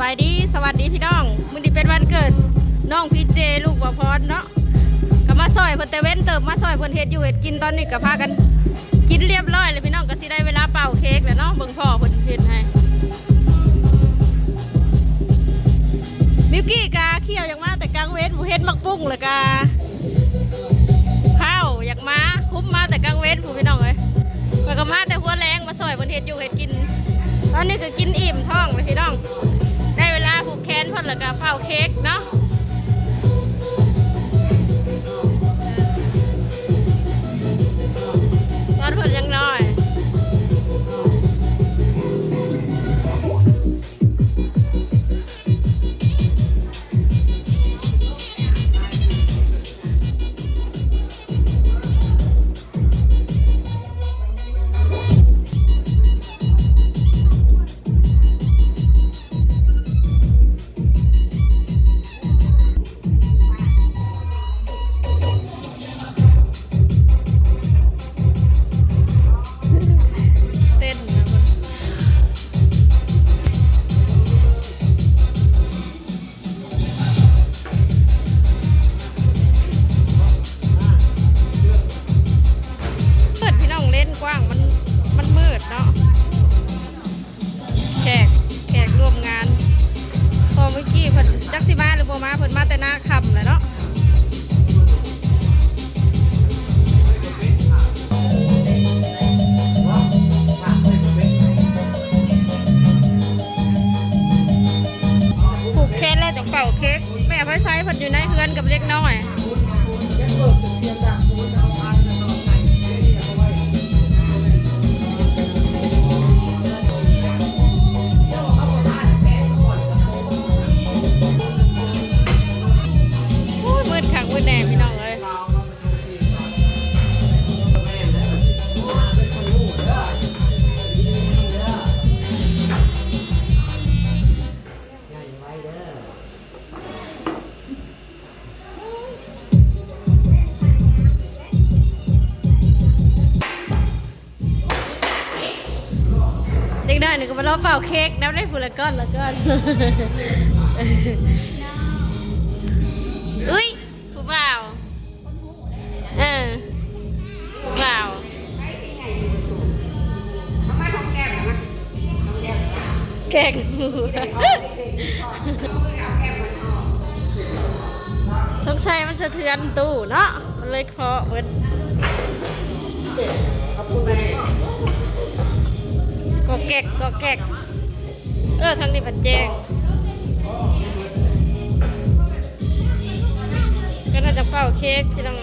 บายดีสวัสดีพี่น้องมื้อนี้เป็นวันเกิดน้องพีเจลูกบ่พรเนาะก็มาซอยเพิ่นแต่เว้นเติบมาซอยเพิ่นเฮ็ดอยู่เฮ็ดกินตอนนี้ก็พากัน กินเรียบร้อยเลยพี่น้องก็สิได้เวลาเป่าเค้กแล้วเนาะเบิ่งพ่อเพิ่นเฮ็ดให้มิวกี้กาเคี่ยวอยากมาแต่กลางเว้นผู้เฮ็ดมักปุ้งแล้วกาข้าวอยากมาคุ้มมาแต่กลางเว้นผู้พี่น้องเอ้ยก็ก็มาแต่หัวแรงมาซอยเพิ่นเฮ็ดอยู่เฮ็ดกินตอนนี้ก็กินอิ่มท้องเลยพี่น้อง นเพ่นแล้วก็เผาเค้กเนาะ นกับเล็กน้อย อยนี่ก็มารอเป่าเค้กน้ำได้ฝุ่นละก้อนละก้อนอุ้ยผู้บ่าวเออผู้บ่าวแกงหัวสงสัยมันสะเทือนตู้เนาะมันเลยเคาะเบิด ก็แกกก็แกกเออทางนี้ผัดแจงก็น่าจะเป่าเค้กพี่น้อง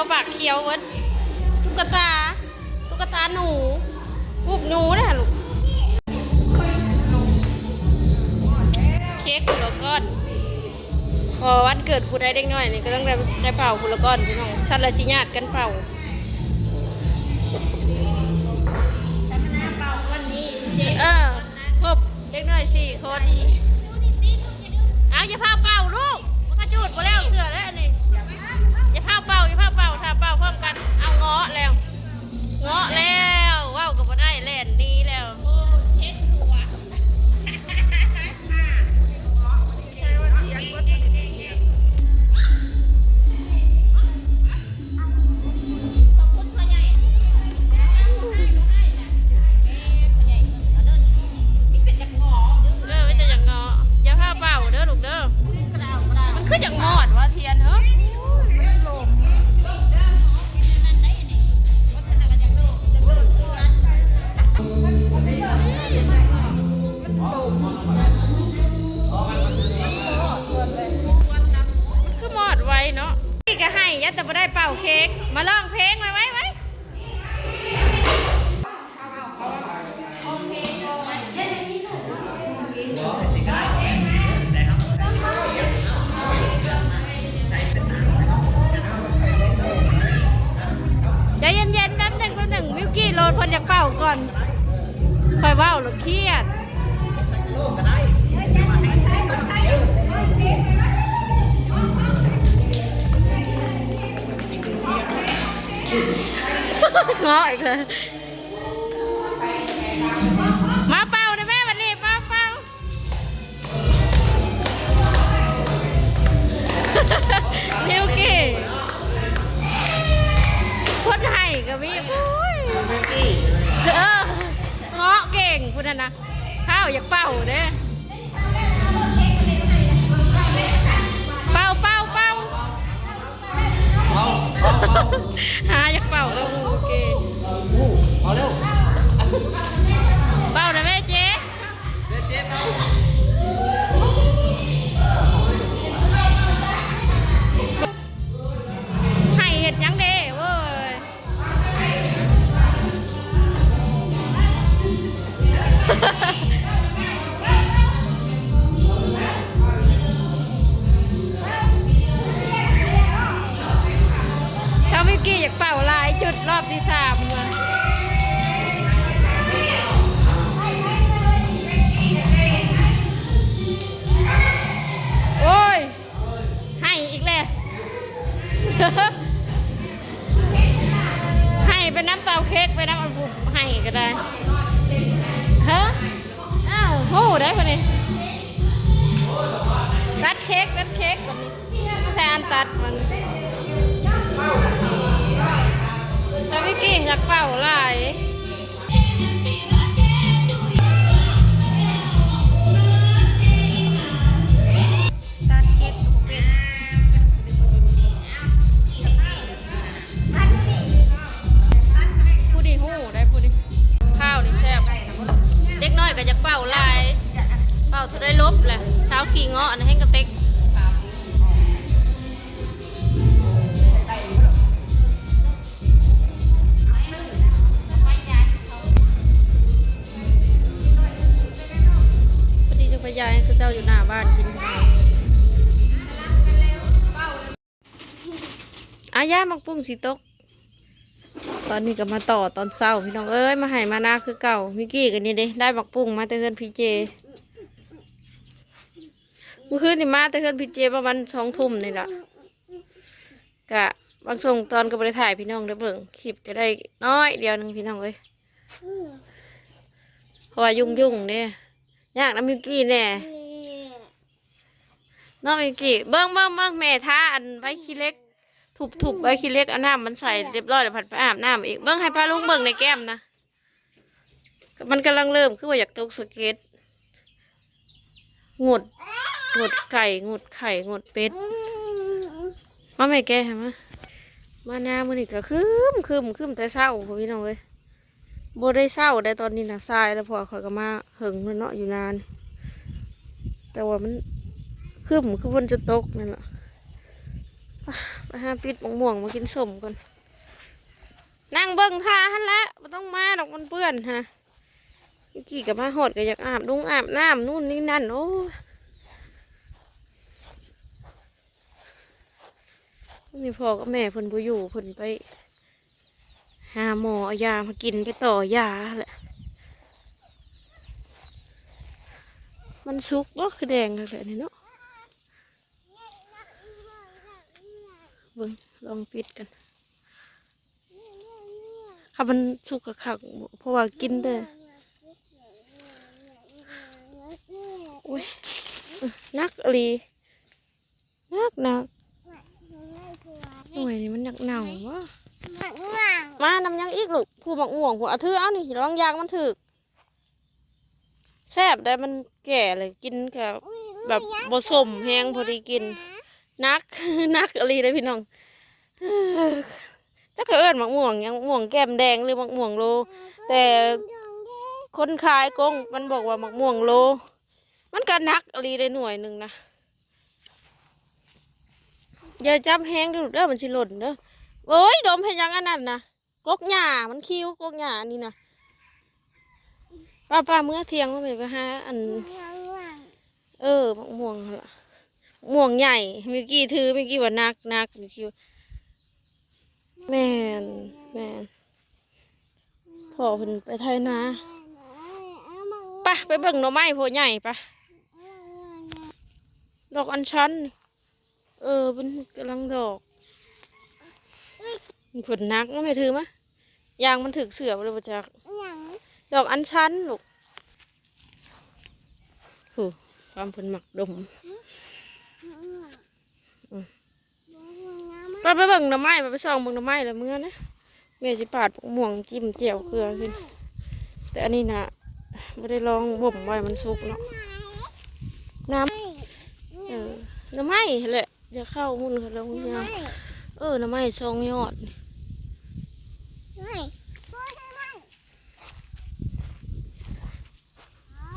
ยวปากเคียวเวิร์ดตุ๊กตา ตุ๊กตาหนูรูปหนูนะลูก เค้กกุละก้อน พอวันเกิดผู้ใดเด็กน้อยนี่ก็ต้องได้ได้เป่ากุละก้อนพี่น้องสัตว์ละสิญาติกันเป่าเออครบเด็กน้อยสี่คนเอาอย่าพาเป่าลูกมันก็จูดไปแล้วเสือแล้วอัน พร้อมกัน เอาเงาะแล้ว เงาะแล้วว้าวก็บ่ได้แล่นนี้แล้ว ง้ออีกเลยมาเป่านะแม่วันนี้เป่าเป่ามิวกี้คนไห้กับมีอุ้ยเออเงาะเก่งคุณน่ะนะข้าวอยากเป่าเด้ อยากเป่าหลายตัดเค้นผู้ดีหู้ได้ผู้ดีข้าวนี่แซ่บเด็กน้อยก็จะเป่าลาย เป่าเท่าได้ลบแหละเช้าขี่เงาะอันให้กระเต็ก ยายคือเจ้าอยู่หน้าบ้านกินอาย่ามักปุ้งสีตก ตอนนี้ก็มาต่อตอนเศร้าพี่น้องเอ้ยมาให้มาหน้าคือเก่ามิกกี้กันนี่เด้ได้บักปุ้งมาแต่เฮือนพี่เจเมื่อคืนนี่มาแต่เฮือนพี่เจประมาณสองทุ่มนี่แหละกะบางส่งตอนก็ไปถ่ายพี่น้องได้เบิ่งคลิปก็ได้น้อยเดียวหนึงพี่น้องเอ้ยเพราะว่ายุ่งยุ่งเนี่ย ยากนะมิกกี้แน่น้องมิกกี้เบิ่งเบิ่งเบิ่งแม่ท้าอันไว้ขี้เล็กทุบทุบๆไว้ขี้เล็กเอาน้ำมันใส่เรียบร้อยแล้วผัดไปอาบน้ำอีกเบิ้งให้พาลุงเบิ้งในแก้มนะมันกำลังเริ่มคือว่าอยากตกสเก็ตงดงดไก่งดไข่งดเป็ดมาแม่แกฮะมามาหน้ามือนี่ก็คืมคืมคืมแต่เศร้าพ่อพี่น้องเลยโบได้เศร้าได้ตอนนี้นะทรายแล้วพอคอยก็มาเหิงเนาะอยู่นาน แต่ว่ามันคืมคือมันจะตกนั่นแหละไปหาปิดมะม่วงมากินสมก่อนนั่งเบิ้งท่าหันละไม่ต้องมาดอกมันเปื้อนฮะเมื่อกี้กับมาหดก็อยากอาบดุงอาบน้ำนู่นนี่นั่นโอ้ยนี่พ่อกับแม่เพิ่นบ่อยู่เพิ่นไป หาหมอยามากินไปต่อยาแหละมันสุกบ่คือแดงกันเลยนี่เนาะเบิ่งลองปิดกันค่ะมันสุกกะคักเพราะว่ากินแต่อุ้ยอื้อนักอหลีนักนักหน่วยนี่มันหนักหนาววะ มานำยังอีกลูกผู้หมักม่วงผู้เอาถือเอานี่ระวังยางมันถึกแซ่บได้มันแก่เลยกินกับแบบผสมแห้งพอดีกิน นักนักอะไรเลยพี่น้องเอ้อจักก็เอิญมักม่วงยังม่วงแก้มแดงหรือมักม่วงโล แต่คนขายกงมันบอกว่ามักม่วงโล มันก็นักอะไรได้หน่วยหนึ่งนะอย่าจับแห้งด้อเด้อมันสิหล่นเด้อ โอ้ยดมเห็นยังอันนั้นนะกกหญ้ามันคิ้วกกหญ้านี่นะป้าป้าเมื่อเที่ยงว่าไปไปหาอัน เออมะม่วงหั่นล่ะม่วงใหญ่มื่อกี้ถือมื่อกี้ว่านักนักมื่อกี้ว่าแม่นแม่นพ่อเพิ่นไปไทยนาไปะไปเบิ่งหน่อไม้โพใหญ่ปะดอกอัญชัน เออมันกำลังดอก มันผลนักมันไม่ถือมะยางมันถึกเสือบ่เลยบ่จักดอกอัญชันลูกโหความผลหมักดมไปไปเบิ่งหน่อไม้ไปไปส่องเบิ่งหน่อไม้แล้วเมื่อนะแม่สิปาดพวกม่วงจิ้มเจียวเกลือขึ้น แต่อันนี้นะไม่ได้ลองบ่มไว้มันสุกเนาะน้ำเออหน่อไม้แหละอย่าเข้ามุ่นเขาแล้วเนี่ยเออหน่อไม้ซองยอดนี่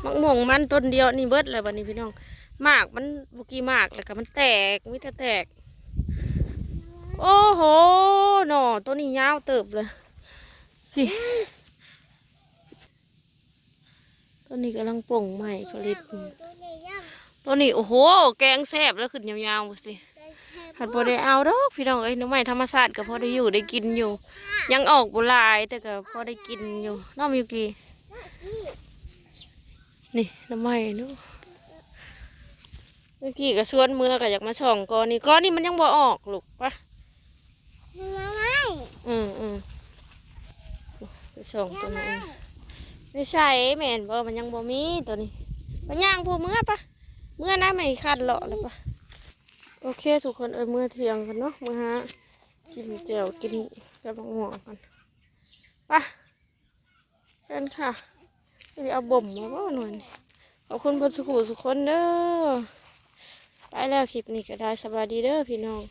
มักม่วงมันต้นเดียวนี่เบิดเลยวันนี้พี่น้องหมากมันบุกี้หมากแล้วก็มันแตกมิแต่แตก โอ้โหหน่อตัวนี้ยาวเติบเลยพี่ตัวนี้กำลังป่งใหม่ผลิตตัวนี้โอ้โห แกงแซ่บแล้วขึ้นยาวๆสิ หัดพอได้เอาดอกพี่น้องเอ้ยหน้ำไม้ธรรมชาติก็พอได้อยู่ได้กินอยู่ ยังออกบุหลายแต่ก็พอได้กินอยู่น้องมิวกีนี่หน้ำไม้เนาะเมื่อกี้ก็ชวนมือก็อยากมาส่องก้อนนี่ก้อนนี่มันยังบ่ออกลูกปะอืมอืมไปส่งตัวนี้ไม่ใช่แม่นบ่มันยังบ่มีตัวนี้มันย่างพวกเมื่อปะเมื่อนะไม่คัดเลาะแล้วปะ โอเคทุกคนเอ้ยเมื่อเที่ยงกันเนาะมื่อฮะกินเจียวกินกระบังหัวกันปะเชิญค่ะเดี๋ยวเอาบ่มมาบ่หน่อยนขอบคุณเพื่อนสุขุสุขคนเด้อไปแล้วคลิปนี้ก็ได้สบายดีเด้อพี่น้อง